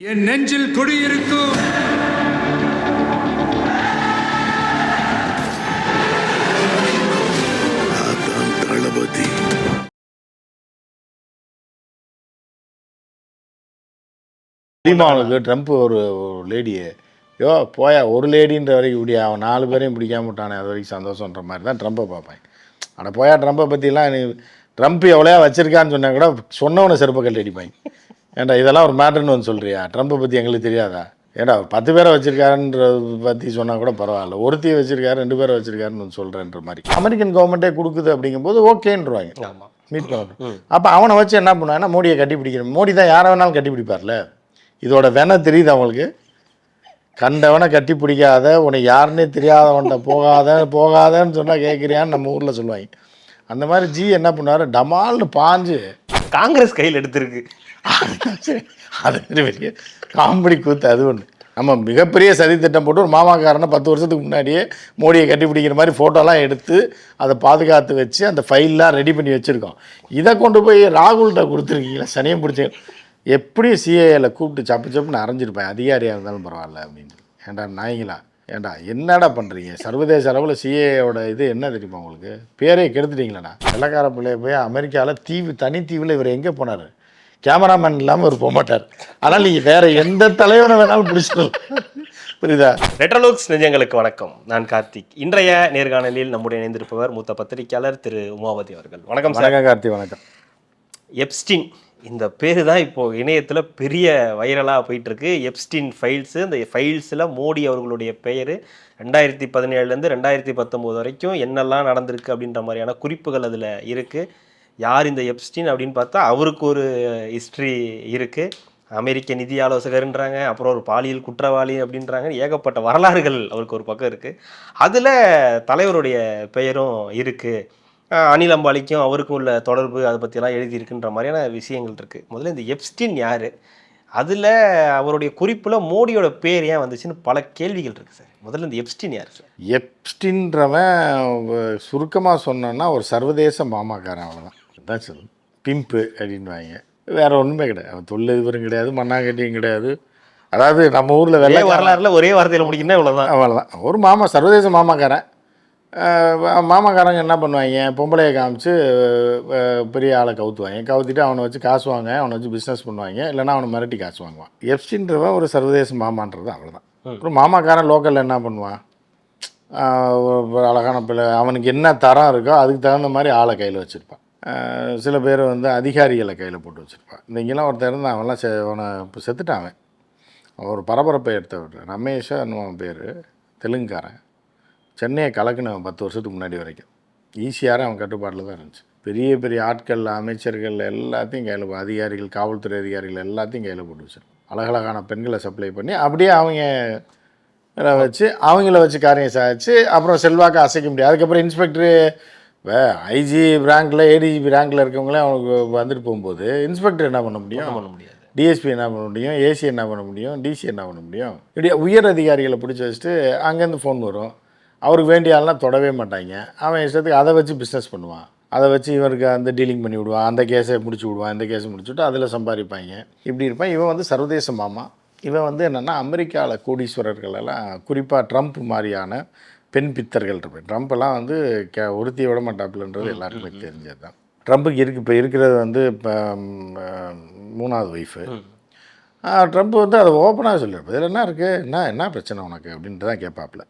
என் நெஞ்சில் குடியிருக்கும் தளபதி. அவனுக்கு ட்ரம்ப் ஒரு லேடியை. யோ போயா ஒரு லேடின்ற வரைக்கும் இப்படி அவன் நாலு பேரையும் பிடிக்காம விட்டானே அது வரைக்கும் சந்தோஷன்ற மாதிரி தான் ட்ரம்ப்பை பார்ப்பேன் ஆனால் போயா ட்ரம்ப்பை பற்றிலாம் நீ ட்ரம்ப் எவ்வளோயா வச்சிருக்கான்னு சொன்னா கூட சொன்னவனை செருப்பை கட்டி அடிப்பாங்க. ஏன்டா இதெல்லாம் ஒரு மேட்டர்னு வந்து சொல்கிறியா ட்ரம்ப்பை பற்றி எங்களுக்கு தெரியாதா? ஏன்டா அவர் பத்து பேரை வச்சிருக்காருன்றத பற்றி சொன்னால் கூட பரவாயில்ல. ஒருத்தையை வச்சிருக்காரு ரெண்டு பேரை வச்சிருக்காருன்னு வந்து சொல்கிறேன்ற மாதிரி. அமெரிக்கன் கவர்மெண்ட்டே கொடுக்குது அப்படிங்கும்போது ஓகேன்றவாங்க. மீட் பண்ணணும் அப்போ அவனை வச்சு என்ன பண்ணுவாங்கன்னா மோடியை கட்டி பிடிக்கணும் மோடி தான் யாரை வேணாலும் கட்டி பிடிப்பார்ல இதோட வென தெரியுது அவங்களுக்கு கண்டவனை கட்டி பிடிக்காத உன்னை யாருன்னே தெரியாதவன்ட்ட போகாத போகாதன்னு சொன்னால் கேட்குறியான்னு நம்ம ஊரில் சொல்லுவாங்க. அந்த மாதிரி ஜி என்ன பண்ணாரு டமால்னு பாஞ்சு காங்கிரஸ் கையில் எடுத்திருக்கு. அது ஒரு பெரிய காமெடி கூத்து அது ஒன்று நம்ம மிகப்பெரிய சதி திட்டம் போட்டு ஒரு மாமாக்காரனை பத்து வருஷத்துக்கு முன்னாடியே மோடியை கட்டிப்பிடிக்கிற மாதிரி ஃபோட்டோலாம் எடுத்து அதை பாதுகாத்து வச்சு அந்த ஃபைல்லாம் ரெடி பண்ணி வச்சுருக்கோம். இதை கொண்டு போய் ராகுல்கிட்ட கொடுத்துருக்கீங்களா? சனியம் பிடிச்சி எப்படி சிஏஏல கூப்பிட்டு சப்பு சப்புன்னு அரைஞ்சிருப்பேன். அதிகாரியாக இருந்தாலும் பரவாயில்ல அப்படின்னு. ஏன்டா நாய்ங்களா ஏண்டா என்னடா பண்ணுறீங்க சர்வதேச அளவில் சிஏயோட இது என்ன தெரியுமா உங்களுக்கு? பேரே கெடுத்துட்டீங்களேண்ணா வெள்ளக்கார பிள்ளைய போய் அமெரிக்காவில் தீவு தனித்தீவில் இவர் எங்கே போனார்? கேமராமேன் இல்லாமல் இவர் போக மாட்டார். ஆனால் நீங்கள் வேற எந்த தலைவனை வேணாலும் பிடிச்சிடலாம் புரியுதா? ரெட்ரோலோக்ஸ் நெஞ்சங்களுக்கு வணக்கம். நான் கார்த்திக். இன்றைய நேர்காணலில் நம்முடைய இணைந்திருப்பவர் மூத்த பத்திரிகையாளர் திரு உமாவதி அவர்கள். வணக்கம் சார். வணக்கம் கார்த்தி வணக்கம். எப்ஸ்டின் இந்த பேர் தான் இப்போ இணையத்தில் பெரிய வைரலாக போயிட்டு இருக்கு எப்ஸ்டின் ஃபைல்ஸு இந்த ஃபைல்ஸில் மோடி அவர்களுடைய பெயர் ரெண்டாயிரத்தி பதினேழுலேருந்து ரெண்டாயிரத்தி பத்தொம்போது வரைக்கும் என்னெல்லாம் நடந்திருக்கு அப்படின்ற மாதிரியான குறிப்புகள் அதில் இருக்குது யார் இந்த எப்ஸ்டின் அப்படின்னு பார்த்தா அவருக்கு ஒரு ஹிஸ்ட்ரி இருக்குது அமெரிக்க நிதி ஆலோசகர்ன்றாங்க அப்புறம் ஒரு பாலியல் குற்றவாளி அப்படின்றாங்க. ஏகப்பட்ட வரலாறுகள் அவருக்கு ஒரு பக்கம் இருக்குது அதில் தலைவருடைய பெயரும் இருக்குது அனில் அம்பாலிக்கும் அவருக்கும் உள்ள தொடர்பு அதை பற்றியெல்லாம் எழுதியிருக்குன்ற மாதிரியான விஷயங்கள் இருக்குது முதல்ல இந்த எப்ஸ்டின் யார்? அதில் அவருடைய குறிப்பில் மோடியோட பேர் ஏன் வந்துச்சுன்னு பல கேள்விகள் இருக்குது சார். முதல்ல இந்த எப்ஸ்டின் யார் சார்? எப்ஸ்டின்றவன் சுருக்கமாக சொன்னோன்னா ஒரு சர்வதேச மாமாக்காரன் அவ்வளோதான் அதான் சொல்லு பிம்பு அப்படின்வாங்க வேற ஒன்றுமே கிடையாது. அவன் தொழிலதிபரும் கிடையாது மண்ணாங்கட்டியும் கிடையாது. அதாவது நம்ம ஊரில் வெள்ளை வரலாறுல ஒரே வார்த்தையில் முடிக்கணும் இவ்வளோதான் அவ்வளோதான் ஒரு மாமா சர்வதேச மாமாக்காரன். மாமாக்காரங்க என்ன பண்ணுவாங்க? பொம்பளையை காமிச்சு பெரிய ஆளை கவுத்துவாங்க. கவுத்திட்டு அவனை வச்சு காசு வாங்க அவனை வச்சு பிஸ்னஸ் பண்ணுவாங்க. இல்லைன்னா அவனை மிரட்டி காசு வாங்குவான். எஃப்சின்றவன் ஒரு சர்வதேச மாமான்றது அவ்வளோதான் ஒரு மாமாக்காரன் லோக்கலில் என்ன பண்ணுவான்? அழகான பிள்ளை. அவனுக்கு என்ன தரம் இருக்கோ அதுக்கு தகுந்த மாதிரி ஆளை கையில் வச்சுருப்பான். சில பேர் வந்து அதிகாரிகளை கையில் போட்டு வச்சுருப்பான் இந்த இங்கெல்லாம் ஒருத்தர் இருந்தான் அவன்லாம் செ அவனை இப்போ செத்துட்டான் அவன். ஒரு பரபரப்பை எடுத்த விட்டு ரமேஷா பேர்? தெலுங்குக்காரன். சென்னையை கலக்குனவன் பத்து வருஷத்துக்கு முன்னாடி வரைக்கும். ஈஸியாக அவன் கட்டுப்பாட்டில் தான் இருந்துச்சு. பெரிய பெரிய ஆட்கள் அமைச்சர்கள் எல்லாத்தையும் கையில் அதிகாரிகள் காவல்துறை அதிகாரிகள் எல்லாத்தையும் கையில் போட்டு வச்சிருப்பான் அழகழகான பெண்களை சப்ளை பண்ணி அப்படியே அவங்க வச்சு அவங்கள வச்சு காரியம் சாதிச்சு அப்புறம் செல்வாக்கு அசைக்க முடியாது. அதுக்கப்புறம் இன்ஸ்பெக்டரு வே ஐஜி ரேங்கில் ஏடிஜிபி ரேங்கில் இருக்கவங்களே அவனுக்கு வந்துட்டு போகும்போது இன்ஸ்பெக்டர் என்ன பண்ண முடியும்? பண்ண முடியாது. டிஎஸ்பி என்ன பண்ண முடியும்? ஏசி என்ன பண்ண முடியும்? டிசி என்ன பண்ண முடியும்? இப்படி உயர் அதிகாரிகளை பிடிச்சி வச்சுட்டு அங்கேருந்து ஃபோன் வரும். அவருக்கு வேண்டிய ஆள்லாம் தொடவே மாட்டாங்க. அவன் இஷ்டத்துக்கு அதை வச்சு பிஸ்னஸ் பண்ணுவான். அதை வச்சு இவருக்கு அந்த டீலிங் பண்ணி விடுவான். அந்த கேஸை முடிச்சு விடுவான். இந்த கேஸை முடிச்சுட்டு அதில் சம்பாதிப்பாங்க. இப்படி இருப்பான். இவன் வந்து சர்வதேச மாமா. இவன் வந்து என்னென்னா அமெரிக்காவில் கோடீஸ்வரர்கள் எல்லாம் குறிப்பாக ட்ரம்ப் மாதிரியான பெண் பித்தர்கள் இருப்பேன். ட்ரம்ப் எல்லாம் வந்து கே ஒருத்தியை விட மாட்டாப்புலன்றது எல்லாருக்குமே தெரிஞ்சது தான். ட்ரம்ப்புக்கு இருக்கு இப்போ இருக்கிறது வந்து இப்போ மூணாவது ஒய்ஃபு ட்ரம்ப் வந்து அதை ஓப்பனாக சொல்லியிருப்பார். இதில் என்ன இருக்குது என்ன என்ன பிரச்சனை உனக்கு? அப்படின்ட்டு தான் கேட்பாப்புல.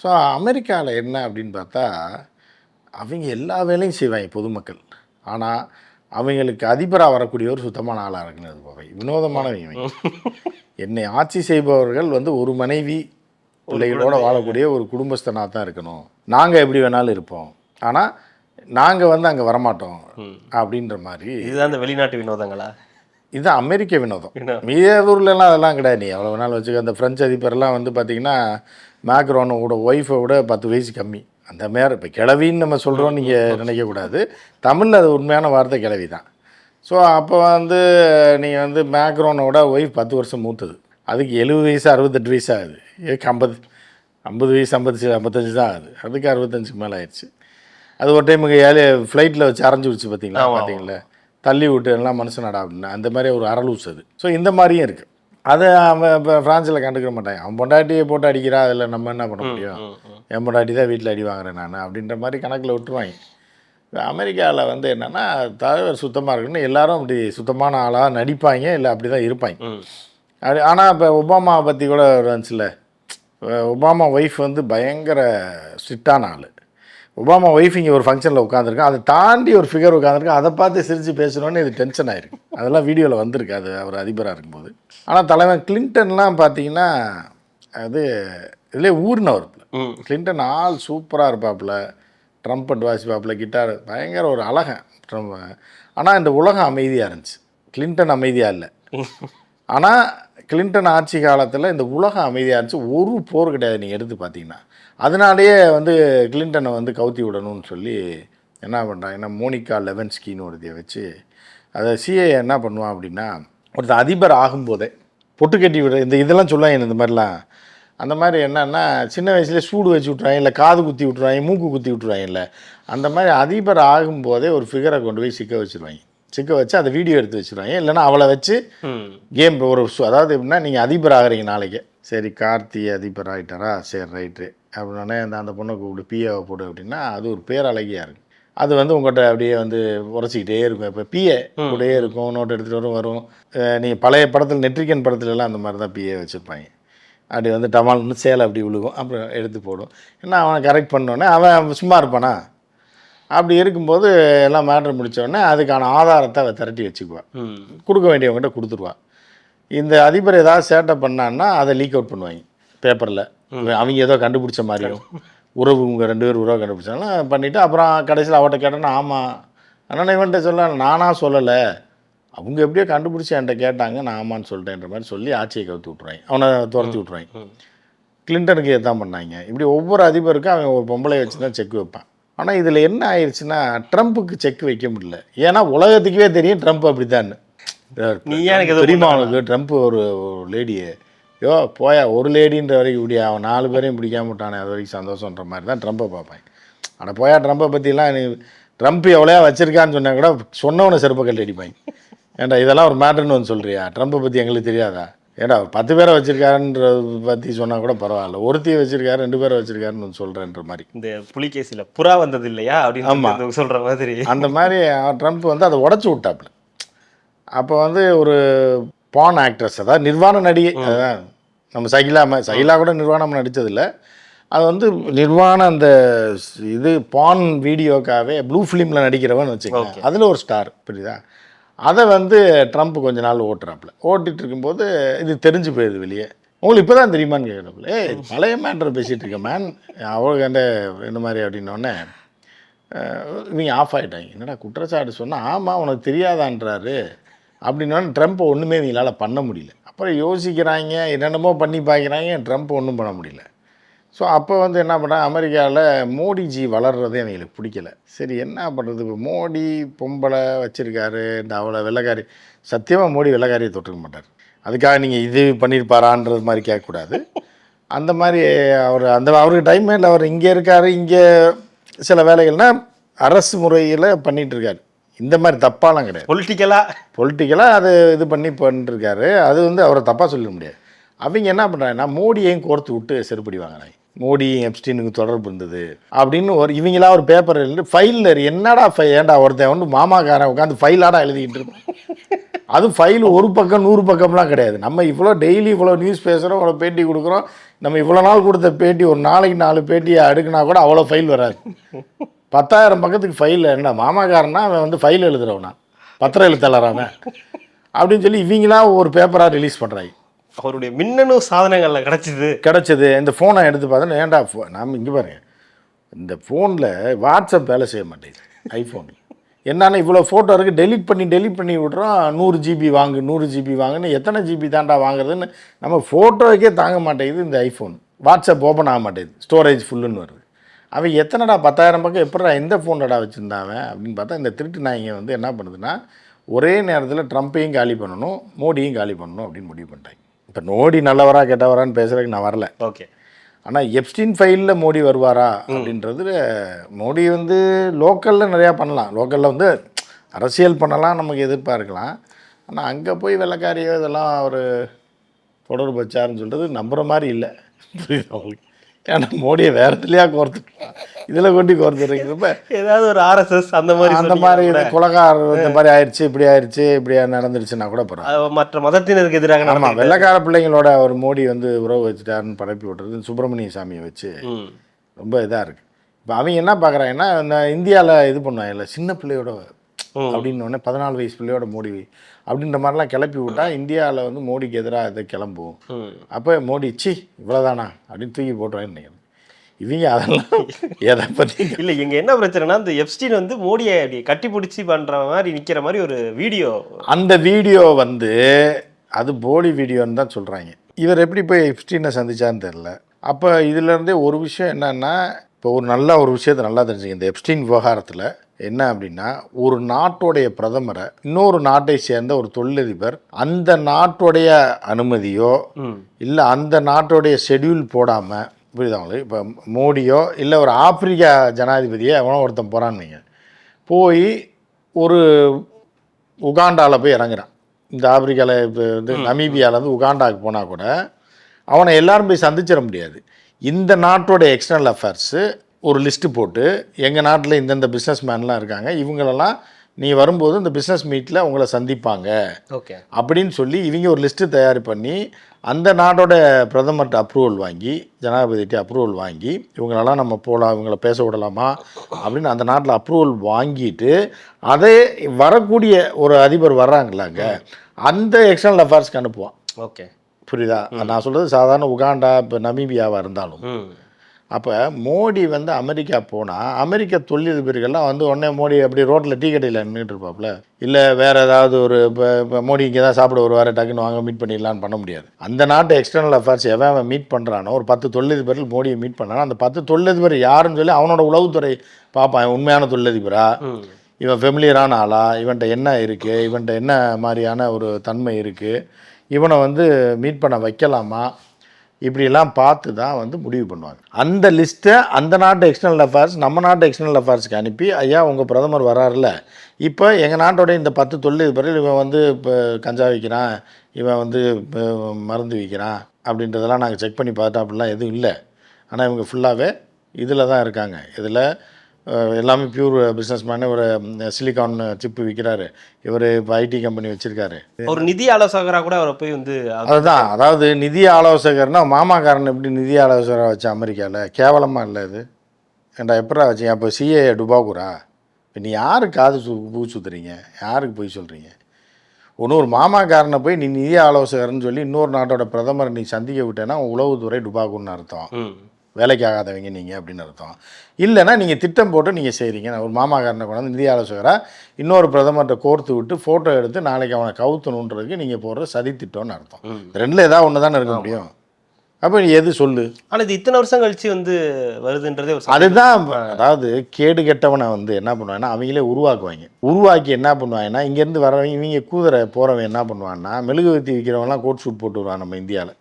ஸோ அமெரிக்காவில் என்ன அப்படின்னு பார்த்தா அவங்க எல்லா வேலையும் செய்வாங்க பொதுமக்கள். ஆனால் அவங்களுக்கு அதிபராக வரக்கூடிய ஒரு சுத்தமான ஆளாக இருக்குன்னு போவை. வினோதமானவங்க. என்னை ஆட்சி செய்பவர்கள் வந்து ஒரு மனைவி பிள்ளைகளோட வாழக்கூடிய ஒரு குடும்பஸ்தனாக தான் இருக்கணும். நாங்கள் எப்படி வேணாலும் இருப்போம். ஆனால் நாங்கள் வந்து அங்கே வரமாட்டோம் அப்படின்ற மாதிரி இதுதான் இந்த வெளிநாட்டு வினோதங்களா? இது அமெரிக்க வினோதம். வினோதம். மீதூர்லலாம் அதெல்லாம் கிடையாது. நீ எவ்வளோ வேணாலும் வச்சுக்க. அந்த ஃப்ரெஞ்சு அதிபர்லாம் வந்து பார்த்தீங்கன்னா மேக்ரோனோட ஒய்ஃபை விட பத்து வயசு கம்மி. அந்த மாதிரி இப்போ கிழவின்னு நம்ம சொல்கிறோம் நீங்கள் நினைக்கக்கூடாது. தமிழில் அது உண்மையான வார்த்தை கிழவி தான் ஸோ அப்போ வந்து நீங்கள் வந்து மேக்ரோனோட ஒய்ஃப் பத்து வருஷம் மூத்தது. அதுக்கு எழுபது வயசு அறுபத்தெட்டு வயசு ஆகுது. ஏக்கு ஐம்பது ஐம்பது வயசு ஐம்பது ஐம்பத்தஞ்சு தான் ஆகுது அதுக்கு அறுபத்தஞ்சுக்கு மேலே ஆயிடுச்சு. அது ஒரு டைம் ஏழு ஃப்ளைட்டில் வச்சு அரைஞ்சு விடுச்சு பார்த்தீங்களா. பார்த்தீங்களா? தள்ளி விட்டு எல்லாம் மனுஷனடா அப்படின்னு. அந்த மாதிரி ஒரு அரலூஸ் அது. ஸோ இந்த மாதிரியும் இருக்குது அதை அவன் இப்போ ஃப்ரான்ஸில் கண்டுக்க மாட்டாங்க அவன் பொண்டாட்டியை போட்டு அடிக்கிறா அதில் நம்ம என்ன பண்ண முடியும். என் பொண்டாட்டி தான் வீட்டில் அடி வாங்குறேன் நான் அப்படின்ற மாதிரி கணக்கில் விட்டுருவாங்க. அமெரிக்காவில் வந்து என்னென்னா தலைவர் சுத்தமாக இருக்குன்னு எல்லாரும் அப்படி சுத்தமான ஆளாக நடிப்பாங்க இல்லை அப்படி தான் இருப்பாங்க. அது ஆனால் இப்போ ஒபாமாவை பற்றி கூட வந்துச்சுல ஒபாமா ஒய்ஃப் வந்து பயங்கர ஸ்ட்ரிக்டான ஆள். ஒபாமா ஒய்ஃப் இங்கே ஒரு ஃபங்க்ஷனில் உட்காந்துருக்கேன் அதை தாண்டி ஒரு ஃபிகர் உட்காந்துருக்கேன் அதை பார்த்து சிரித்து பேசணுன்னு இது டென்ஷன் ஆயிருக்கு. அதெல்லாம் வீடியோவில் வந்திருக்கு அது அவர் அதிபராக இருக்கும்போது. ஆனால் தலைவன் கிளின்டன்லாம் பார்த்தீங்கன்னா அது இதுலேயே ஊர்னவர். கிளின்டன் ஆள் சூப்பராக இருப்பாப்புல. ட்ரம்பட் வாசிப்பாப்புல கிட்டார். பயங்கர ஒரு அழகன். ட்ரம்ப் ஆனால் இந்த உலகம் அமைதியாக இருந்துச்சு. கிளின்டன் அமைதியாக இல்லை. ஆனால் கிளின்டன் ஆட்சி காலத்தில் இந்த உலகம் அமைதியாக இருந்துச்சு. ஒரு போர் கிடையாது நீங்கள் எடுத்து பார்த்தீங்கன்னா அதனாலேயே வந்து கிளின்டனை வந்து கவுத்தி விடணும்னு சொல்லி என்ன பண்ணுறாங்கன்னா மோனிகா லெவன்ஸ்கின்னு ஒருத்தைய வச்சு அதை சிஏ என்ன பண்ணுவான் அப்படின்னா ஒருத்தர் அதிபர் ஆகும்போதே பொட்டு கட்டி விட இந்த இதெல்லாம் சொல்லுவாங்க இந்த மாதிரிலாம். அந்த மாதிரி என்னன்னா சின்ன வயசுலேயே சூடு வச்சு விட்ருவாங்க இல்லை காது குத்தி விட்ருவாங்க மூக்கு குத்தி விட்ருவாங்கல்ல அந்த மாதிரி அதிபர் ஆகும்போதே ஒரு ஃபிகரை கொண்டு போய் சிக்க வச்சுருவாங்க. சிக்க வச்சு அதை வீடியோ எடுத்து வச்சுருவாங்க. இல்லைன்னா அவளை வச்சு. கேம் ஒரு அதாவது எப்படின்னா நீங்கள் அதிபர் ஆகுறீங்க நாளைக்கு. சரி கார்த்தி அதிபர் ஆகிட்டாரா சரி ரைட்டு. அப்படின்னே அந்த அந்த பொண்ணை கூப்பிட்டு பிஏவை போடு அப்படின்னா அது ஒரு பேரழகியாக இருக்கும் அது வந்து உங்கள்கிட்ட அப்படியே வந்து உரைச்சிக்கிட்டே இருக்கும். இப்போ பிஏ கூடயே இருக்கும் நோட் எடுத்துகிட்டு வரும் வரும். நீங்கள் பழைய படத்தில் நெட்ரிகன் படத்துல எல்லாம் அந்த மாதிரி தான் பிஏ வச்சுருப்பாங்க. அப்படி வந்து டமால்னு சேலை அப்படி விழுகும் அப்புறம் எடுத்து போடும். என்ன அவனை கரெக்ட் பண்ணோடனே அவன் சும்மா இருப்பானா? அப்படி இருக்கும்போது எல்லாம் மேட்ரு முடித்தோடனே அதுக்கான ஆதாரத்தை அவள் திரட்டி வச்சுக்குவாள் ம். கொடுக்க வேண்டியவங்ககிட்ட கொடுத்துருவா. இந்த அதிபர் ஏதாவது சேட்டை பண்ணான்னா அதை லீக் அவுட் பண்ணுவாங்க பேப்பரில் அவங்க ஏதோ கண்டுபிடிச்ச மாதிரியும். உறவு இவங்க ரெண்டு பேர் உறவு கண்டுபிடிச்சாலும் பண்ணிவிட்டு அப்புறம் கடைசியில் அவட்ட கேட்டோன்னா ஆமாம் ஆனால் இவன்கிட்ட சொல்ல நானாக சொல்லலை. அவங்க எப்படியோ கண்டுபிடிச்சி என்கிட்ட கேட்டாங்க நான் ஆமான்னு சொல்லிட்டேன்ற மாதிரி சொல்லி ஆட்சியை கவுத்து விட்ருவாங்க அவனை துரத்தி விட்ருவாங்க கிளின்டனுக்கு இதான் பண்ணாங்க. இப்படி ஒவ்வொரு அதிபருக்கும் அவன் ஒரு பொம்பளை வச்சு தான் செக் வைப்பான். ஆனால் இதில் என்ன ஆயிடுச்சுன்னா ட்ரம்ப்புக்கு செக் வைக்க முடியல. ஏன்னா உலகத்துக்கே தெரியும் ட்ரம்ப் நீ ஏன் எனக்கு தெரியுமா அவனுக்கு ட்ரம்ப் ஒரு லேடியே. யோ போயா ஒரு லேடின்ற வரைக்கும் இப்படி அவன் நாலு பேரையும் பிடிக்காம விட்டானே அது வரைக்கும் சந்தோஷன்ற மாதிரி தான் ட்ரம்ப்பை பார்ப்பேன் ஆனால் போயா ட்ரம்ப்பை பற்றிலாம் நீ ட்ரம்ப் எவ்வளோயா வச்சிருக்கான்னு சொன்னா கூட சொன்னவனை செருப்பை கட்டி அடிப்பாங்க. ஏன்டா இதெல்லாம் ஒரு மேட்டர்னு வந்து சொல்கிறியா ட்ரம்ப்பை பற்றி எங்களுக்கு தெரியாதா? அவர் பத்து பேரை வச்சிருக்காருன்றத பற்றி சொன்னால் கூட பரவாயில்ல. ஒருத்தையை வச்சிருக்காரு ரெண்டு பேரை வச்சிருக்காருன்னு சொல்கிறேன்ற மாதிரி. இந்த புலிகேசியில புறா வந்தது இல்லையா. அப்படின்னு சொல்ற மாதிரி. அந்த மாதிரி ட்ரம்ப் வந்து அதை உடச்சி விட்டாப்புல. அப்போ வந்து ஒரு பான் ஆக்ட்ரஸ் அதாவது நிர்வாண நடிகை அதான் நம்ம சகிலா ம- சகிலா கூட நிர்வாணம் நடித்ததில்ல அது வந்து நிர்வாண அந்த இது பான் வீடியோக்காகவே ப்ளூ ஃபிலிமில் நடிக்கிறவன் வச்சுக்கோங்க. அதில் ஒரு ஸ்டார் புரியுதா? அதை வந்து ட்ரம்ப் கொஞ்ச நாள் ஓட்டுறாப்புல. ஓட்டிகிட்டு இருக்கும்போது இது தெரிஞ்சு போயிடுது வெளியே. உங்களுக்கு இப்போ தான் தெரியுமான்னு கேட்குறப்பல ஏ பழைய மேட்ரு பேசிகிட்டு இருக்க மேன் அவளுக்கு அந்த இந்த மாதிரி அப்படின்னோடனே இவங்க ஆஃப் ஆகிட்டாங்க என்னடா குற்றச்சாட்டு சொன்னால் ஆமாம் உனக்கு தெரியாதான்றாரு. அப்படின்னோடனே ட்ரம்ப்பை ஒன்றுமே இவங்களால் பண்ண முடியல. அப்புறம் யோசிக்கிறாங்க என்னென்னமோ பண்ணி பார்க்குறாங்க ட்ரம்ப் ஒன்றும் பண்ண முடியல. ஸோ அப்போ வந்து என்ன பண்ணுறாங்க அமெரிக்காவில் மோடிஜி வளர்றதே அவங்களுக்கு பிடிக்கல. சரி என்ன பண்ணுறது இப்போ மோடி பொம்பளை வச்சுருக்காரு இந்த அவளை வெள்ளைக்காரி சத்தியமாக மோடி வெள்ளைக்காரியை தொட்டுக்க மாட்டார். அதுக்காக நீங்கள் இது பண்ணியிருப்பாரான்றது மாதிரி கேட்கக்கூடாது. அந்த மாதிரி அவர் அந்த அவருக்கு டைமே இல்லை. அவர் இங்கே இருக்கார் இங்கே சில வேலைகள்னா அரசு முறையில் பண்ணிட்டு இருக்காரு. இந்த மாதிரி தப்பாலாம் கிடையாது. பொலிட்டிக்கலா பொலிட்டிக்கலாக அது இது பண்ணி பண்ணிருக்காரு. அது வந்து அவரை தப்பாக சொல்ல முடியாது. அவங்க என்ன பண்ணுறாங்கன்னா மோடியையும் கோர்த்து விட்டு செருப்படி வாங்குறாங்க. மோடி எப்ஸ்டீனுக்கு தொடர்பு இருந்தது. அப்படின்னு ஒரு இவங்களா ஒரு பேப்பர் எழுதி ஃபைலில் என்னடா ஃபை ஏன்டா ஒருத்தன் வந்து மாமாக்காரன் உட்காந்து ஃபைலாடா எழுதிக்கிட்டு இருப்பான் அது ஃபைல் ஒரு பக்கம் நூறு பக்கம்லாம் கிடையாது. நம்ம இவ்வளோ டெய்லி இவ்வளோ நியூஸ் பேசுகிறோம் இவ்வளோ பேட்டி கொடுக்குறோம். நம்ம இவ்வளோ நாள் கொடுத்த பேட்டி ஒரு நாளைக்கு நாலு பேட்டியை அடுக்குனா கூட அவ்வளோ ஃபைல் வராது. பத்தாயிரம் பக்கத்துக்கு ஃபைல் என்ன மாமாக்காரனா அவன் வந்து ஃபைல் எழுதுறவனா? பத்திரம் எழுத்தாளர் அவன்? அப்படின்னு சொல்லி இவங்களா ஒரு பேப்பராக ரிலீஸ் பண்ணுறாங்க அவருடைய மின்னணு சாதனங்களில் கிடைச்சது. கிடச்சிது. இந்த ஃபோனை எடுத்து பார்த்தா ஏன்டா ஃபோ நாம் இங்கே பாருங்க. இந்த ஃபோனில் வாட்ஸ்அப் வேலை செய்ய மாட்டேங்குது. ஐஃபோன் என்னென்ன இவ்வளோ ஃபோட்டோ இருக்குது டெலிட் பண்ணி டெலிட் பண்ணி விட்றோம். நூறு ஜிபி வாங்கு நூறு ஜிபி வாங்குன்னு எத்தனை ஜிபி தாண்டா வாங்குறதுன்னு நம்ம ஃபோட்டோவுக்கே தாங்க மாட்டேங்குது இந்த ஐஃபோன் வாட்ஸ்அப் ஓப்பன் ஆக மாட்டேங்குது. ஸ்டோரேஜ் ஃபுல்லுன்னு வருது. அவன் எத்தனைடா பத்தாயிரம் பக்கம் எப்படிடா எந்த ஃபோனடா வச்சுருந்தாவன் அப்படின்னு பார்த்தா இந்த திருட்டு நாய்ங்க வந்து என்ன பண்ணுதுன்னா ஒரே நேரத்தில் ட்ரம்ப்பையும் காலி பண்ணணும் மோடியும் காலி பண்ணணும் அப்படின்னு முடிவு பண்ணிட்டாங்க. இப்போ மோடி நல்லவரா கெட்டவரான்னு பேசுறதுக்கு நான் வரல. ஓகே. ஆனால் எப்ஸ்டின் ஃபைலில் மோடி வருவாரா அப்படின்றது மோடி வந்து லோக்கலில் நிறையா பண்ணலாம். லோக்கலில் வந்து அரசியல் பண்ணலாம் நமக்கு எதிர்பார்க்கலாம். ஆனால் அங்கே போய் வெள்ளக்காரியோ இதெல்லாம் ஒரு தொடர்பு வச்சாருன்னு சொல்கிறது நம்புற மாதிரி இல்லை. புரியுது அவங்களுக்கு ஏன்னா மோடியை வேற இதுலையா கோர்த்து இதில் கொண்டு கோர்த்துருக்கிறப்ப ஏதாவது ஒரு ஆர்எஸ்எஸ் அந்த மாதிரி அந்த மாதிரி குலகார இந்த மாதிரி ஆயிடுச்சு இப்படி ஆயிடுச்சு இப்படி நடந்துருச்சுன்னா கூட பரவாயில்ல. மற்ற மதத்தினருக்கு எதிராக ஆமாம் வெள்ளைக்கார பிள்ளைங்களோட ஒரு மோடி வந்து உறவு வச்சுட்டாருன்னு பரப்பி விட்டுறது சுப்பிரமணிய சாமியை வச்சு. ரொம்ப இதாக இருக்குது இப்போ அவங்க என்ன பார்க்குறாங்கன்னா இந்த இந்தியாவில் இது பண்ணுவாங்கல்ல சின்ன பிள்ளையோட. அப்படின்னு உடனே பதினாலு வயசு பிள்ளையோட மோடி அப்படின்ற மாதிரிலாம் கிளப்பி விட்டா இந்தியாவில் வந்து மோடிக்கு எதிராக இதை கிளம்பும். அப்போ மோடி சி இவ்வளோதானா அப்படின்னு தூக்கி போட்டுருவேன்னு நினைக்கிறேன். இவங்க அதெல்லாம் எதை பற்றி இல்ல இங்க என்ன பிரச்சனைனா இந்த எப்ஸ்டீன் வந்து மோடியை அப்படி கட்டி பிடிச்சி பண்ற மாதிரி நிக்கிற மாதிரி ஒரு வீடியோ. அந்த வீடியோ வந்து அது போலி வீடியோன்னு தான் சொல்கிறாங்க இவர் எப்படி போய் எப்ஸ்டீனை சந்திச்சான்னு தெரில அப்போ இதுலேருந்தே ஒரு விஷயம் என்னன்னா இப்போ ஒரு நல்ல ஒரு விஷயத்தை நல்லா தெரிஞ்சுங்க. இந்த எப்ஸ்டீன் விவகாரத்தில் என்ன அப்படின்னா ஒரு நாட்டுடைய பிரதமரை இன்னொரு நாட்டை சேர்ந்த ஒரு தொழிலதிபர் அந்த நாட்டுடைய அனுமதியோ. இல்லை அந்த நாட்டுடைய ஷெட்யூல் போடாமல் புரியுதா உங்களுக்கு இப்போ மோடியோ இல்லை ஒரு ஆப்பிரிக்கா ஜனாதிபதியோ எவனோ ஒருத்தன் போகிறான்னு. போய் ஒரு உகாண்டாவில் போய் இறங்குறான் இந்த ஆப்பிரிக்காவில் இப்போ வந்து நமீபியாவிலேருந்து உகாண்டாவுக்கு போனால் கூட அவனை எல்லாரும் போய் சந்திச்சிட முடியாது இந்த நாட்டோட எக்ஸ்டர்னல் அஃபேர்ஸு ஒரு லிஸ்ட்டு போட்டு எங்கள் நாட்டில் இந்தந்த பிஸ்னஸ் மேன்லாம் இருக்காங்க இவங்களெல்லாம் நீ வரும்போது இந்த பிஸ்னஸ் மீட்டில் உங்களை சந்திப்பாங்க. ஓகே அப்படின்னு சொல்லி இவங்க ஒரு லிஸ்ட்டு தயார் பண்ணி அந்த நாட்டோட பிரதமர்கிட்ட அப்ரூவல் வாங்கி ஜனாதிபதிகிட்ட அப்ரூவல் வாங்கி இவங்களெல்லாம் நம்ம போகலாம் இவங்கள பேச விடலாமா அப்படின்னு அந்த நாட்டில் அப்ரூவல் வாங்கிட்டு அதை வரக்கூடிய ஒரு அதிபர் வர்றாங்களாங்க அந்த எக்ஸ்டர்னல் அஃபேர்ஸ்க்கு அனுப்புவான். ஓகே புரியுதா? நான் சொல்கிறது சாதாரண உகாண்டா இப்போ நமீபியாவாக இருந்தாலும். அப்போ மோடி வந்து அமெரிக்கா போனால் அமெரிக்க தொழிலதிபர்கள்லாம் வந்து உடனே மோடி அப்படி ரோட்டில் டீ கடையில் நின்றுட்டு இருப்பாப்புல இல்லை வேறு ஏதாவது ஒரு இப்போ இப்போ மோடி இங்கே தான் சாப்பிட வருவார் டக்குன்னு வாங்க மீட் பண்ணிடலான்னு பண்ண முடியாது. அந்த நாட்டு எக்ஸ்டர்னல் அஃபேர்ஸ் எவன் அவன் மீட் பண்ணுறானோ ஒரு பத்து தொழிலதிபர்கள் மோடியை மீட் பண்ணானோ அந்த பத்து தொழிலதிபர் யாருன்னு சொல்லி அவனோட உளவுத்துறை பார்ப்பான் உண்மையான தொழிலதிபரா? இவன் ஃபெமிலியரான ஆளா? இவன்கிட்ட என்ன இருக்குது இவன்கிட்ட என்ன மாதிரியான ஒரு தன்மை இருக்குது இவனை வந்து மீட் பண்ண வைக்கலாமா? இப்படியெல்லாம் பார்த்து தான் வந்து முடிவு பண்ணுவாங்க. அந்த லிஸ்ட்டை அந்த நாட்டு எக்ஸ்டர்னல் அஃபேர்ஸ் நம்ம நாட்டு எக்ஸ்டர்னல் அஃபேர்ஸ்க்கு அனுப்பி ஐயா உங்கள் பிரதமர் வராருல்ல இப்போ எங்கள் நாட்டோட இந்த பத்து தொழில் தொழிலதிபர்கள் இவன் வந்து இப்போ கஞ்சா விற்கிறான் இவன் வந்து மருந்து விற்கிறான் அப்படின்றதெல்லாம் நாங்கள் செக் பண்ணி பார்த்தோம் அப்படிலாம் எதுவும் இல்லை. ஆனால் இவங்க ஃபுல்லாகவே இதில் தான் இருக்காங்க. இதில் எல்லாமே பியூர் பிஸ்னஸ் மேனு ஒரு சிலிகான் சிப்பு விற்கிறாரு இவர் இப்போ ஐடி கம்பெனி வச்சுருக்காரு. ஒரு நிதி ஆலோசகரா கூட அவரை போய் வந்து அதுதான். அதாவது நிதி ஆலோசகர்னா மாமாக்காரன் எப்படி நிதி ஆலோசகராக வச்ச அமெரிக்காவில் கேவலமாக இல்லை இது. ஏன்டா எப்படா வச்சீங்க அப்போ சிஏ டுபாகுரா? இப்போ நீ யாருக்கு காது சு பூ சுத்துறீங்க? யாருக்கு போய் சொல்கிறீங்க ஒன்று ஒரு மாமாக்காரனை போய் நீ நிதி ஆலோசகர்னு சொல்லி இன்னொரு நாட்டோட பிரதமரை நீ சந்திக்க விட்டேன்னா உளவுத்துறை டுபாகுன்னு அர்த்தம். வேலைக்கு ஆகாதவங்க நீங்கள் அப்படின்னு அர்த்தம். இல்லைன்னா நீங்கள் திட்டம் போட்டு நீங்கள் செய்கிறீங்க நான் ஒரு மாமாக்காரனை கொண்டாந்து நிதி ஆலோசகராக இன்னொரு பிரதமர்கிட்ட கோர்த்து விட்டு ஃபோட்டோ எடுத்து நாளைக்கு அவனை கவுத்தணுன்றதுக்கு நீங்கள் போடுற சதி திட்டம்னு அர்த்தம். ரெண்டில் ஏதாவது ஒன்று தானே இருக்க முடியும். அப்போ நீ எது சொல்லு? ஆனா இது இத்தனை வருஷம் கழிச்சு வந்து வருதுன்றதே. அதுதான் அதாவது கேடு கெட்டவனை வந்து என்ன பண்ணுவாங்கன்னா அவங்களே உருவாக்குவாங்க. உருவாக்கி என்ன பண்ணுவாங்கன்னா இங்கேருந்து வரவங்க இவங்க கூதரை போகிறவன் என்ன பண்ணுவான்னா மெழுகுவத்தி விற்கிறவங்களாம் கோட் ஷூட் போட்டு வருவான் நம்ம இந்தியாவில்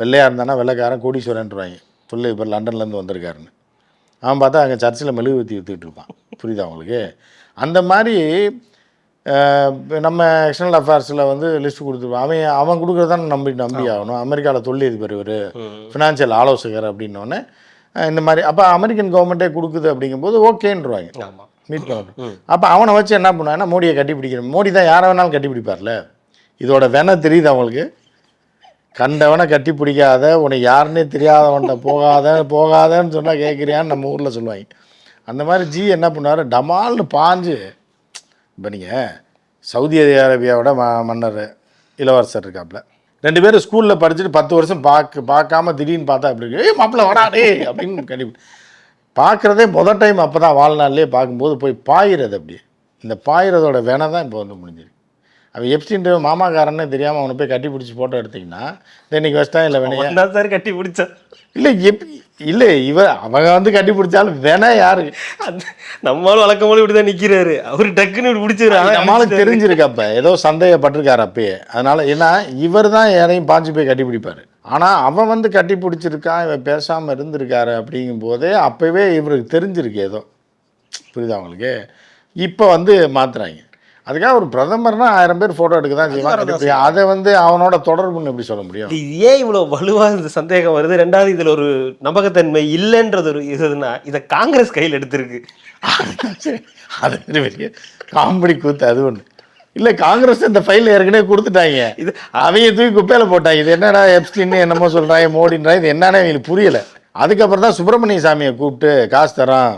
வெள்ளையாக இருந்தானா வெள்ளைக்காரன் கோடீஸ்வரன்றாங்க சொல்லு இப்போ லண்டன்லேருந்து வந்திருக்காருன்னு. அவன் பார்த்தா அங்கே சர்ச்சில் மெழுகுவத்தி விற்றுக்கிட்டு இருப்பான். புரியுதா உங்களுக்கு? அந்த மாதிரி நம்ம எக்ஸ்டர்னல் அஃபேர்ஸில் வந்து லிஸ்ட் கொடுத்துருவான். அவன் அவன் கொடுக்குறதான நம்பி நம்பி ஆகணும். அமெரிக்காவில் தொழிலதிபர் இவர் ஃபினான்ஷியல் ஆலோசகர் அப்படின்னோடனே இந்த மாதிரி அப்போ அமெரிக்கன் கவர்மெண்ட்டே கொடுக்குது அப்படிங்கும்போது ஓகேன்றுவாங்க. மீட் பண்ணணும் அப்போ அவனை வச்சு என்ன பண்ணுவாங்கன்னா மோடியை கட்டி பிடிக்கணும் மோடி தான் யாரை வேணாலும் கட்டி பிடிப்பார்ல இதோட வென தெரியுது அவங்களுக்கு கண்டவனை கட்டி பிடிக்காத உனக்கு யாருன்னே தெரியாதவன்ட்ட போகாத போகாதன்னு சொன்னால் கேட்குறியான்னு நம்ம ஊரில் சொல்லுவாங்க. அந்த மாதிரி ஜி என்ன பண்ணார் டமால்னு பாஞ்சு இப்போ நீங்கள் சவுதி அரேபியாவோட ம மன்னர் இளவரசர் இருக்காப்புல ரெண்டு பேரும் ஸ்கூலில் படிச்சுட்டு பத்து வருஷம் பார்க்க பார்க்காம திடீர்னு பார்த்தா அப்படி இருக்கு? ஏய் மாப்பிள்ள வராடே அப்படின்னு கட்டி பார்க்குறதே முத டைம் அப்போ தான் வாழ்நாள்லேயே பார்க்கும்போது போய் பாயிறது அப்படி. இந்த பாயிறதோட வேணை தான் இப்போ வந்து முடிஞ்சிருக்கு. அவன் எப்சின்ட்டு மாமாக்காரன்னு தெரியாமல் அவனை போய் கட்டி பிடிச்சி ஃபோட்டோ எடுத்தீங்கன்னா "டேய், இன்னைக்கு வச்சிட்டா இல்லை வெனைய? ஒன்னா சார் கட்டி பிடிச்சா. இல்லை எப் இல்லை இவ அவங்க வந்து கட்டி பிடிச்சாலும் வெனை யாரு? நம்மளும் வழக்கம் போல இப்படிதான் நிக்கிறாரு. அவரு டக்குன்னு இப்படி பிடிச்சிரு நம்மளுக்கு தெரிஞ்சிருக்கு அப்போ ஏதோ சந்தேகப்பட்டிருக்காரு அப்பயே. அதனால ஏன்னா இவர் தான் யாரையும் பாஞ்சு போய் கட்டி பிடிப்பாரு. ஆனால் அவன் வந்து கட்டி பிடிச்சிருக்கான் இவன் பேசாமல் இருந்திருக்காரு அப்படிங்கும் போதே அப்போவே இவருக்கு தெரிஞ்சிருக்கு ஏதோ. புரியுதா உங்களுக்கு? இப்போ வந்து மாத்துறாங்க. அதுக்காக ஒரு பிரதமர்னா ஆயிரம் பேர் ஃபோட்டோ எடுக்க தான் செய்வாங்க. அதை வந்து அவனோட தொடர்புன்னு எப்படி சொல்ல முடியும்? இது ஏன் இவ்வளவு வலுவா இந்த சந்தேகம் வருது? ரெண்டாவது இதுல ஒரு நம்பகத்தன்மை இல்லைன்றது ஒரு இதுனா இதை காங்கிரஸ் கையில் எடுத்திருக்கு. அது பெரிய காமெடி கூத்து அது ஒன்று இல்லை காங்கிரஸ் இந்த ஃபைல் ஏற்கனவே கொடுத்துட்டாங்க. இது அவங்க தூக்கி குப்பையில் போட்டாங்க. இது என்னடா எப்ஸ்டின்னு என்னமோ சொல்கிறாங்க மோடின்றா இது என்னன்னு எங்களுக்கு புரியலை. அதுக்கப்புறம் தான் சுப்பிரமணிய சாமியை கூப்பிட்டு காசு தரோம்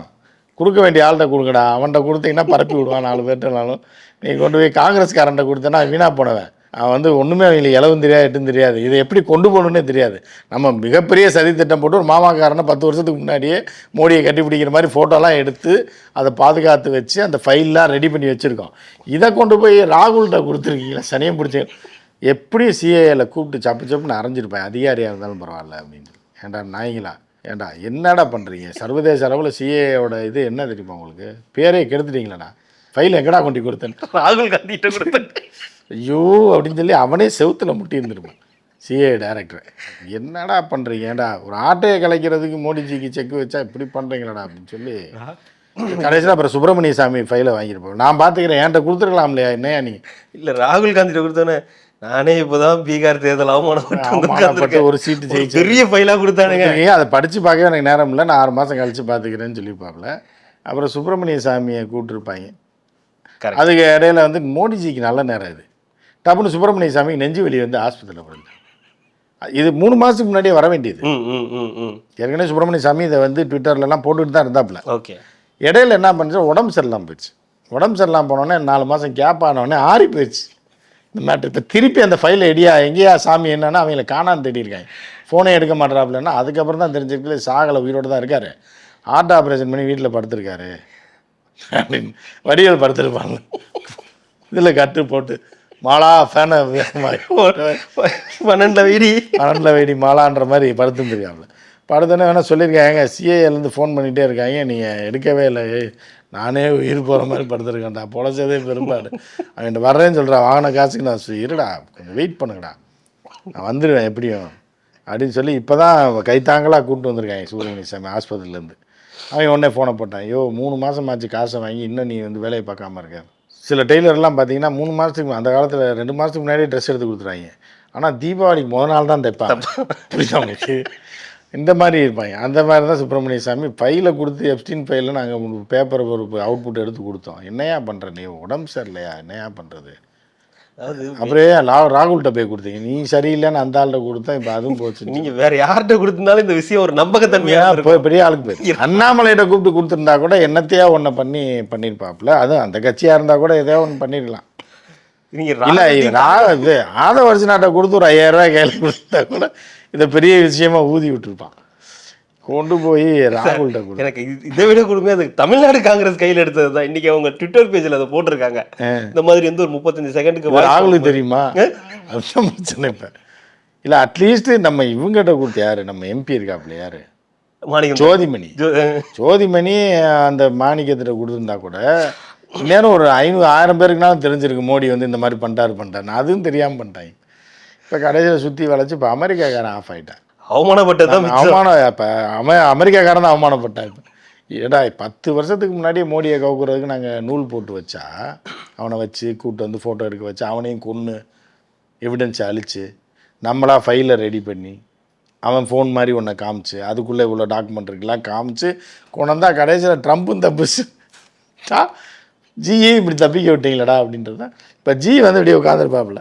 கொடுக்க வேண்டிய ஆள்கிட்ட கொடுங்கடா அவன்கிட்ட கொடுத்தீங்கன்னா பரப்பி விடுவான் நாலு பேர்ட்டனாலும் நீ கொண்டு போய் காங்கிரஸ்காரன்ட்ட கொடுத்தேன்னா வீணாக போனவன். அவன் வந்து ஒன்றுமே அவங்களுக்கு இலவும் தெரியாது எட்டும் தெரியாது. இதை எப்படி கொண்டு போகணுன்னே தெரியாது. நம்ம மிகப்பெரிய சதி திட்டம் போட்டு ஒரு மாமாக்காரனை பத்து வருஷத்துக்கு முன்னாடியே மோடியை கட்டிப்பிடிக்கிற மாதிரி ஃபோட்டோலாம் எடுத்து அதை பாதுகாத்து வச்சு அந்த ஃபைல்லாம் ரெடி பண்ணி வச்சுருக்கோம். இதை கொண்டு போய் ராகுல்கிட்ட கொடுத்துருக்கீங்களா? சனியம் பிடிச்சி எப்படி சிஏஏல கூப்பிட்டு சப்பு சப்புன்னு அரைஞ்சிருப்பேன். அதிகாரியாக இருந்தாலும் பரவாயில்ல அப்படின்னு. ஏன்டா நாய்ங்களா ஏன்டா என்னடா பண்ணுறீங்க சர்வதேச அளவில் சிஏயோட இது என்ன தெரியுமா உங்களுக்கு? பேரே கெடுத்துட்டீங்களேண்ணா ஃபைல் எங்கடா கொண்டு கொடுத்தேன் ராகுல் காந்தி கிட்ட கொடுத்து ஐயோ அப்படின்னு சொல்லி அவனே செவுத்துல முட்டி இருந்திருப்பான். சிஏ டைரக்டர் என்னடா பண்ணுறீங்க ஏன்டா ஒரு ஆட்டையை கலைக்கிறதுக்கு மோடிஜிக்கு செக் வச்சா இப்படி பண்ணுறீங்களாடா அப்படின்னு சொல்லி கடைசியில் அப்புறம் சுப்பிரமணிய சாமி ஃபைலை வாங்கியிருப்போம் நான் பார்த்துக்கிறேன் என்கிட்ட கொடுத்துருக்கலாம் இல்லையா என்னையா நீ? இல்ல ராகுல் காந்தி கொடுத்தோன்னே நானே இப்போதான் பீகார் தேர்தல் அவமானப்பட்டு. ஒரு சீட்டு ஜெயிச்சு பெரிய ஃபைலா கொடுத்தானுங்க. அதை படித்து பார்க்கவே எனக்கு நேரம் இல்லை. நான் ஆறு மாதம் கழித்து பார்த்துக்கிறேன்னு சொல்லிப்பாப்புல. அப்புறம் சுப்பிரமணிய சாமியை கூப்பிட்டுருப்பாங்க. அதுக்கு இடையில வந்து மோடிஜிக்கு நல்ல நேரம் இது. டப்புன்னு சுப்பிரமணிய சாமி நெஞ்சு வலி வந்து ஆஸ்பத்திரியில் போயிருந்தார் இது மூணு மாதத்துக்கு முன்னாடியே வர வேண்டியது. ஏற்கனவே சுப்பிரமணிய சாமி இதை வந்து ட்விட்டர்லலாம் போட்டுட்டு தான் இருந்தாப்புல. ஓகே. இடையில என்ன பண்ணுச்சு? உடம்பு சரியில்லாமல் போயிடுச்சு. உடம்பு சரியில்லாமல் போனோடனே நாலு மாதம் கேப் ஆனோடனே ஆறி போயிடுச்சு. இந்த மேட்ரு இப்போ திருப்பி அந்த ஃபைலை எடியா எங்கேயா சாமி என்னன்னா அவங்கள காணான்னு தேடிருக்காங்க ஃபோனே எடுக்க மாட்றாப்புலன்னா அதுக்கப்புறம் தான் தெரிஞ்சிருக்கு சாகலை உயிரோடு தான் இருக்காரு. ஹார்ட் ஆப்ரேஷன் பண்ணி வீட்டில் படுத்திருக்காரு. அப்படின்னு வடிவேல் படுத்திருப்பாங்க. இதில் கட்டு போட்டு மாலா ஃபேனை பன்னெண்டுல வீடி. அனண்டில் வேடி மாலான்ற மாதிரி படுத்துருந்துருக்காப்புல படுத்தோன்னே வேணால் சொல்லியிருக்காங்க சிஏலேருந்து ஃபோன் பண்ணிகிட்டே இருக்காங்க நீங்கள் எடுக்கவே இல்லை. நானே உயிர் போகிற மாதிரி படுத்துருக்கேன்டா பொழைச்சதே பெரும்பாடு. அவன்கிட்ட வர்றேன்னு சொல்கிறா வாங்கின காசுக்கு நான் இருடா கொஞ்சம் வெயிட் பண்ணுங்கடா. நான் வந்துடுவேன் எப்படியும். அப்படின்னு சொல்லி இப்போ தான் கைத்தாங்களாக கூப்பிட்டு வந்திருக்காங்க சூரியமணி சாமி ஆஸ்பத்திரியிலேருந்து அவன் உடனே ஃபோனை போட்டான். ஐயோ மூணு மாதம் ஆச்சு காசை வாங்கி இன்னும் நீ வந்து வேலையை பார்க்காம இருக்க. சில டெய்லர்லாம் பார்த்தீங்கன்னா மூணு மாதத்துக்கு அந்த காலத்தில் ரெண்டு மாதத்துக்கு முன்னாடியே ட்ரெஸ் எடுத்து கொடுத்துருவாங்க ஆனால் தீபாவளிக்கு முத நாள் தான் தைப்பாங்க. புரியுதா இந்த மாதிரி இருப்பாங்க. அந்த மாதிரி தான் சுப்பிரமணிய சாமி ஃபைலை கொடுத்து எப்ஸ்டின் ஃபைலில் நாங்கள் பேப்பர் ஒரு அவுட்புட் எடுத்து கொடுத்தோம். என்னையா பண்ணுற நீ? உடம்பு சரியில்லையா? என்னையா பண்ணுறது லா ராகுல்கிட்ட போய் கொடுத்தீங்க. நீ சரியில்லைன்னு அந்த ஆள்கிட்ட கொடுத்தா இப்போ அதுவும் போச்சு. நீங்க வேற யார்கிட்ட கொடுத்திருந்தாலும் இந்த விஷயம் ஒரு நம்பகத்தன்மையா போய் பெரிய ஆளுக்கு போய் அண்ணாமலையிட்ட கூப்பிட்டு கொடுத்துருந்தா கூட என்னத்தையா ஒன்று பண்ணி பண்ணியிருப்பாப்புல அதுவும் அந்த கட்சியாக இருந்தால் கூட ஏதோ ஒன்று பண்ணிருக்கலாம். நீங்க இல்லை இது ஆதவ நாட்டை கொடுத்து ஒரு ஐயாயிரம் ரூபாய் கையில் கொடுத்தா கூட இதை பெரிய விஷயமா ஊதி விட்டுருப்பான். கொண்டு போய் ராகுல்கிட்ட கொடு. எனக்கு இது- விட கொடுமை அது தமிழ்நாடு காங்கிரஸ் கையில் எடுத்தது தான். இன்னைக்கு அவங்க ட்விட்டர் பேஜில் அதை போட்டிருக்காங்க. இந்த மாதிரி வந்து ஒரு முப்பத்தஞ்சு செகண்டுக்கு ராகுலுக்கு தெரியுமா? அதுதான் பிரச்சனை இப்போ. இல்லை அட்லீஸ்ட் நம்ம இவங்ககிட்ட கொடுத்து யாரு? நம்ம எம்பி இருக்காப்புல யாரு? மாணிக்கம். ஜோதிமணி. ஜோதிமணி அந்த மாணிக்கத்திட்ட கொடுத்துருந்தா கூட நேரம் ஒரு ஐநூறு ஆயிரம் பேருக்குனாலும் தெரிஞ்சிருக்கு மோடி வந்து இந்த மாதிரி பண்ணிட்டாரு பண்ணிட்டாருன்னு. அதுவும் தெரியாமல் பண்ணிட்டாங்க. இப்போ கடைசியில் சுற்றி வளைச்சு இப்போ அமெரிக்காக்காரன் ஆஃப் ஆகிட்டான் அவமானப்பட்டது தான் மிச்சம். அவமானம் இப்போ அமெ அமெரிக்காக்காரன் தான் அவமானப்பட்டான் இப்போ. ஏடா பத்து வருஷத்துக்கு முன்னாடியே மோடியை கவுக்குறதுக்கு நாங்கள் நூல் போட்டு வச்சா அவனை வச்சு கூப்பிட்டு வந்து ஃபோட்டோ எடுக்க வச்சு அவனையும் கொன்று எவிடன்ஸை அழிச்சு நம்மளா ஃபைலை ரெடி பண்ணி அவன் ஃபோன் மாதிரி ஒன்றை காமிச்சு அதுக்குள்ளே இவ்வளோ டாக்குமெண்ட் இருக்குலாம் காமிச்சு கொண்டா கடைசியில் ட்ரம்ப்பும் தப்பிச்சு. ஜியே இப்படி தப்பிக்க விட்டீங்களடா அப்படின்றது தான் இப்போ ஜி வந்து இப்படி உட்காந்துருப்பாப்புல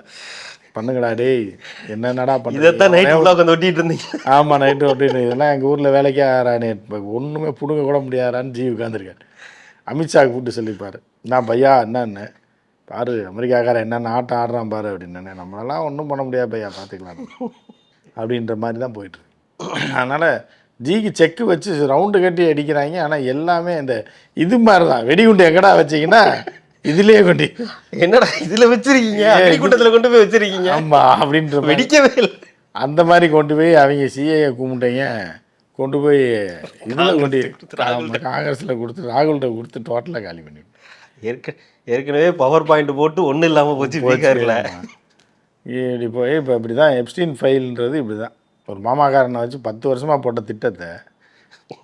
பண்ணுங்கடா டேய் என்னென்னடா இதைத்தான் பண்ண உட்காந்து ஒட்டிட்டு இருந்தீங்க. ஆமாம் நைட்டு அப்படின்னு இதெல்லாம் எங்கள் ஊரில் வேலைக்கே ஆறானே ஒன்றுமே பிடுங்க கூட முடியாதான்னு ஜி உட்காந்துருக்காரு அமித்ஷாவுக்கு கூப்பிட்டு சொல்லிப்பாரு. நான் பையா என்னன்னு? பாரு அமெரிக்காக்காரன் என்னென்ன ஆட்டம் ஆடுறான் பாரு அப்படின்னு நம்மளெல்லாம் ஒன்றும் பண்ண முடியாது பையா பார்த்துக்கலாம் அப்படின்ற மாதிரி தான் போயிட்டுருக்கு அதனால் ஜிக்கு செக்கு வச்சு ரவுண்டு கட்டி அடிக்கிறாங்க. ஆனால் எல்லாமே இந்த இது மாதிரி தான் வெடிகுண்டு எங்கடா வச்சிங்கன்னா இதுலேயே கொண்டு என்னடா இதுல வச்சிருக்கீங்க? அக்னிக்கூட்டத்துல கொண்டு போய் வச்சிருக்கீங்க? ஆமாம் அப்படின்ற வெடிக்கவே இல்லை. அந்த மாதிரி கொண்டு போய் அவங்க சிஏயை கும்பிட்டீங்க. கொண்டு போய் இதில் கொண்டு ஆமா, காங்கிரஸில் கொடுத்து ராகுல்கிட்ட கொடுத்து டோட்டலாக காலி பண்ணி ஏற்க ஏற்கனவே பவர் பாயிண்ட் போட்டு ஒண்ணும் இல்லாம போச்சு பீகார்ல. இப்படி போய் இப்போ இப்படி தான் எப்ஸ்டீன் ஃபைல்ன்றது இப்படி தான் ஒரு மாமாக்காரனை வச்சு பத்து வருஷமாக போட்ட திட்டத்தை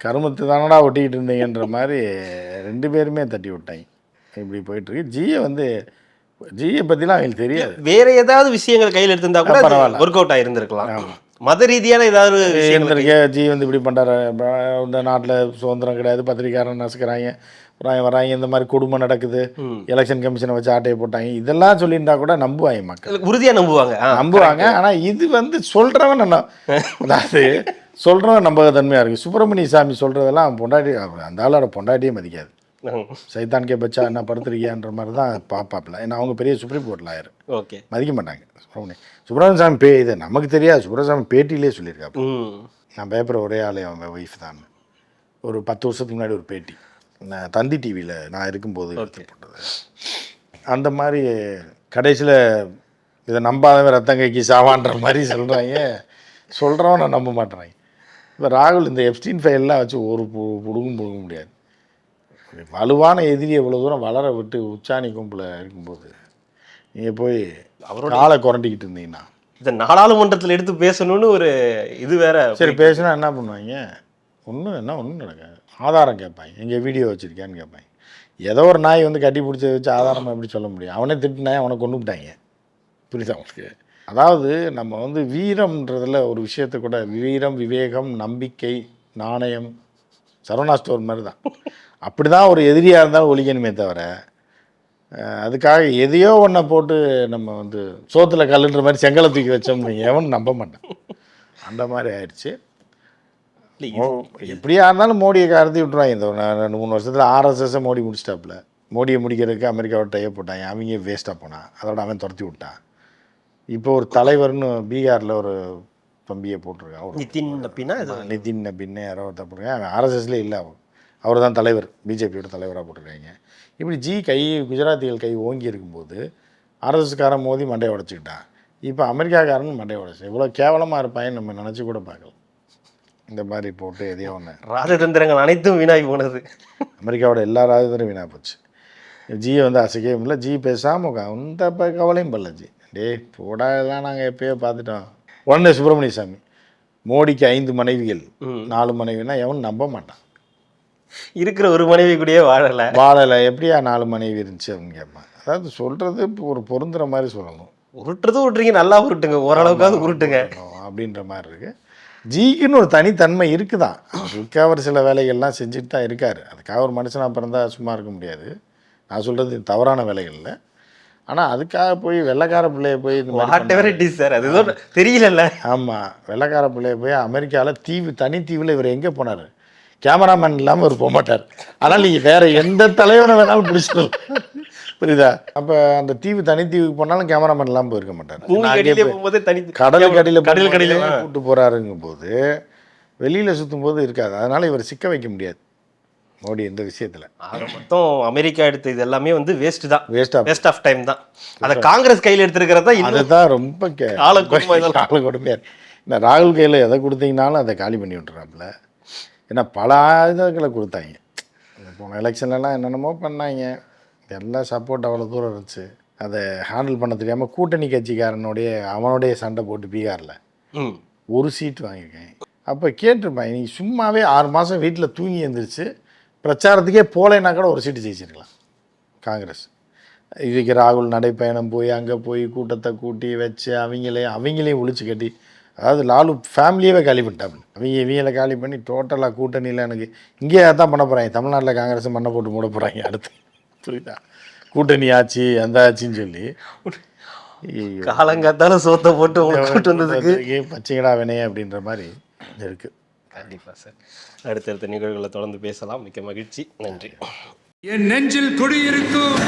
கருமத்தை தானடா ஒட்டிக்கிட்டு இருந்தீங்கன்ற மாதிரி ரெண்டு பேருமே தட்டி விட்டாங்க. இப்படி போயிட்டுருக்கு. ஜியை வந்து ஜியை பற்றிலாம் அவங்களுக்கு தெரியாது. வேற ஏதாவது விஷயங்கள் கையில் எடுத்திருந்தா கூட பரவாயில்ல. ஒர்க் அவுட் ஆயிருந்திருக்கலாம். மத ரீதியான ஏதாவது இருந்திருக்கே. ஜி வந்து இப்படி பண்ணுறாரு இந்த நாட்டில் சுதந்திரம் கிடையாது. பத்திரிக்காரன் நசுக்கிறாங்க. வராங்க வராங்க. இந்த மாதிரி குடும்பம் நடக்குது. எலெக்ஷன் கமிஷனை வச்சு ஆட்டையை போட்டாங்க. இதெல்லாம் சொல்லியிருந்தா கூட நம்புவாங்க மக்கள். உறுதியா நம்புவாங்க. நம்புவாங்க. ஆனால் இது வந்து சொல்கிறவன் நான் அதாவது சொல்கிறவன் நம்பகத்தன்மையாக இருக்குது சுப்பிரமணிய சாமி சொல்கிறதெல்லாம் அவன் பொண்டாட்டி அந்த ஆளோட பொண்டாட்டியே மதிக்காது. ம். சைத்தான் கே பச்சா என்ன படுத்துருக்கியான்ற மாதிரி தான் பார்ப்பாப்பில் ஏன்னா அவங்க பெரிய சுப்ரீம் கோர்ட் லாயர் ஓகே. மதிக்க மாட்டாங்க. சுப்பிரமணியம் சுப்பிரமணிய சாமி பே இது நமக்கு தெரியாது. சுப்பிரமணிய சாமி பேட்டியிலே சொல்லியிருக்காப்பு நான் பேப்பர் ஒரே ஆளே அவங்க ஒய்ஃப் தான். ஒரு பத்து வருஷத்துக்கு முன்னாடி ஒரு பேட்டி. நான் தந்தி டிவியில் நான் இருக்கும்போது எடுத்துப்பட்டது அந்த மாதிரி கடைசியில் இதை நம்பாதவன் ரத்தம் கைக்கு சாவான்ற மாதிரி சொல்கிறாங்க சொல்கிறவன் நான் நம்ப மாட்டேறாங்க. இப்போ ராகுல் இந்த எப்ஸ்டீன் ஃபைல்லாம் வச்சு ஒரு புடுங்கும் புடுங்க முடியாது. வலுவான எதிரி எவ்வளோ தூரம் வளர விட்டு உச்சாணி கும்பில் இருக்கும்போது நீங்கள் போய் அவரோட காலை குரண்டிக்கிட்டு இருந்தீங்கன்னா. இதை நாடாளுமன்றத்தில் எடுத்து பேசணும்னு ஒரு இது வேற சரி பேசினா என்ன பண்ணுவாங்க? ஒன்றும் என்ன ஒன்றும் நடக்காது. ஆதாரம் கேட்பாங்க. எங்கே வீடியோ வச்சுருக்கியான்னு கேட்பாங்க. ஏதோ ஒரு நாய் வந்து கட்டி பிடிச்சி வச்சு ஆதாரமாக எப்படி சொல்ல முடியும்? அவனே திட்டினாய் அவனை கொண்டு விட்டாங்க. புரியுதா உங்களுக்கு? அதாவது நம்ம வந்து வீரம்ன்றதுல ஒரு விஷயத்தை கூட வீரம் விவேகம் நம்பிக்கை நாணயம் சரவணா ஸ்டோர் மாதிரி தான் அப்படி தான் ஒரு எதிரியாக இருந்தாலும் ஒழிக்கணுமே தவிர அதுக்காக எதையோ ஒன்றை போட்டு நம்ம வந்து சோத்துல கல்லுன்ற மாதிரி செங்கலை தூக்கி வச்சோம்னு எவனும் நம்ப மாட்டான். அந்த மாதிரி ஆயிடுச்சு. எப்படியா இருந்தாலும் மோடியை கருதி விட்டுருவாங்க. இந்த ஒரு ரெண்டு மூணு வருஷத்தில் ஆர்எஸ்எஸ்ஸை மோடி முடிச்சிட்டாப்புல. மோடியை முடிக்கிறதுக்கு அமெரிக்காவோட டைய போட்டாங்க அவங்க வேஸ்ட்டாக போனான். அதோட அவன் துரத்தி விட்டான். இப்போ ஒரு தலைவர்னு பீகாரில் ஒரு தம்பியை போட்டிருக்கான் ஒரு நிதின் அப்படின்னா இது நிதின் அப்படின்னு யாரோ ஒருத்தர் போட்டிருக்காங்க. ஆர்எஸ்எஸ்லேயே இல்லை அவன் அவர் தான் தலைவர். பிஜேபியோட தலைவராக போட்டிருக்காங்க. இப்படி ஜி கை குஜராத்திகள் கை ஓங்கி இருக்கும்போது ஆர்எஸ்எஸ்காரன் மோதி மண்டையை உடச்சிக்கிட்டான் இப்போ அமெரிக்காக்காரன் மண்டையை உடச்சி. இவ்வளோ கேவலமாக இருப்பான்னு நம்ம நினச்சி கூட பார்க்கலாம் இந்த மாதிரி போட்டு எதையோ ஒன்று ராஜதந்திரங்கள் அனைத்தும் வீணாகி போனது. அமெரிக்காவோட எல்லா ராஜதந்திரம் வீணாக போச்சு. ஜியை வந்து அசைக்கவே முடியல. ஜி பேசாமல் இந்த ப கவலையும் படல ஜி. டேய் போடா இதெல்லாம் நாங்கள் எப்பயோ பார்த்துட்டோம். உடனே சுப்பிரமணிய சாமி மோடிக்கு ஐந்து மனைவிகள் நாலு மனைவினா எவனும் நம்ப மாட்டான். இருக்கிற ஒரு மனைவி கூடயே வாழல. வாழலை. எப்படியா நாலு மனைவி இருந்துச்சு அப்படின்னு கேட்பான் அதாவது சொல்கிறது ஒரு பொருந்துற மாதிரி சொல்லணும். உருட்டுறது உருட்டுறீங்க நல்லா உருட்டுங்க. ஓரளவுக்காவது உருட்டுங்க. அப்படின்ற மாதிரி இருக்குது ஜிக்குன்னு ஒரு தனித்தன்மை இருக்குதான். அவருக்கு அவர் சில வேலைகள்லாம் செஞ்சுட்டு தான் இருக்கார். அதுக்காக ஒரு மனுஷனாக பிறந்தா சும்மா இருக்க முடியாது. நான் சொல்கிறது தவறான வேலைகள் இல்லை. ஆனால் அதுக்காக போய் வெள்ளைக்கார பிள்ளைய போய் whatever it is sir அது தெரியலல்ல. ஆமாம் வெள்ளைக்கார பிள்ளைய போய் அமெரிக்காவில் தீவு தனித்தீவில் இவர் எங்கே போனார்? கேமராமேன் இல்லாமல் இவர் போக மாட்டார். ஆனால் நீங்கள் வேறு எந்த தலைவனை வேணாலும் பிடிச்சிடும் புரியுதா? அப்போ அந்த தீவு தனித்தீவுக்கு போனாலும் கேமராமேன் இல்லாமல் போயிருக்க மாட்டார். கடல் கடியில் கடல் கடியில கூட்டு போகிறாருங்கும் போது வெளியில் சுற்றும் போது இருக்காது. அதனால் இவர் சிக்க வைக்க முடியாது. மோடி இந்த விஷயத்தில்? மொத்தம் அமெரிக்கா எடுத்த இது எல்லாமே வந்து வேஸ்ட் தான். வேஸ்ட்டாக வேஸ்ட் ஆஃப் டைம் தான். அதை காங்கிரஸ் கையில் எடுத்திருக்கிறதா தான் இன்னும் அதுதான் ரொம்ப கொடுமையாக இந்த ராகுல் கையில் எதை கொடுத்தீங்கனாலும் அதை காலி பண்ணி விட்டுறாப்புல. ஏன்னா பல ஆயுதங்களை கொடுத்தாங்க. போன எலெக்ஷன்லலாம் என்னென்னமோ பண்ணாங்க. எல்லாம் சப்போர்ட் அவ்வளோ தூரம் இருந்துச்சு. அதை ஹேண்டில் பண்ண தெரியாமல் கூட்டணி கட்சிக்காரனுடைய அவனுடைய சண்டை போட்டு பீகாரில் ஒரு சீட் வாங்கியிருக்கேன். அப்போ கேட்டிருப்பேன் நீ சும்மாவே ஆறு மாதம் வீட்டில் தூங்கி எழுந்திரிச்சு பிரச்சாரத்துக்கே போகலைன்னா கூட ஒரு சீட்டு ஜெயிச்சிருக்கலாம். காங்கிரஸ். இதுக்கு ராகுல் நடைப்பயணம் போய் அங்கே போய் கூட்டத்தை கூட்டி வச்சு அவங்களே அவங்களையும் ஒழிச்சு கட்டி அதாவது லாலு ஃபேமிலியவே காலி பண்ணிட்டாங்க அவங்க இவங்களை காலி பண்ணி டோட்டலாக கூட்டணியில் எனக்கு இங்கேயே தான் பண்ண போகிறாங்க தமிழ்நாட்டில் காங்கிரஸ் மண்ணை போட்டு மூட போகிறாங்க அடுத்து. புரியுதா? கூட்டணி ஆச்சு அந்த ஆச்சுன்னு சொல்லி. காலங்காத்தால சோத்தை போட்டு கூட்டு வந்ததுக்கு. பச்சைங்கடா வினைய அப்படின்ற மாதிரி இருக்குது கண்டிப்பா சார். அடுத்தடுத்த நிகழ்வுகளை தொடர்ந்து பேசலாம். மிக்க மகிழ்ச்சி. நன்றி. என் நெஞ்சில் குடியிருக்கும்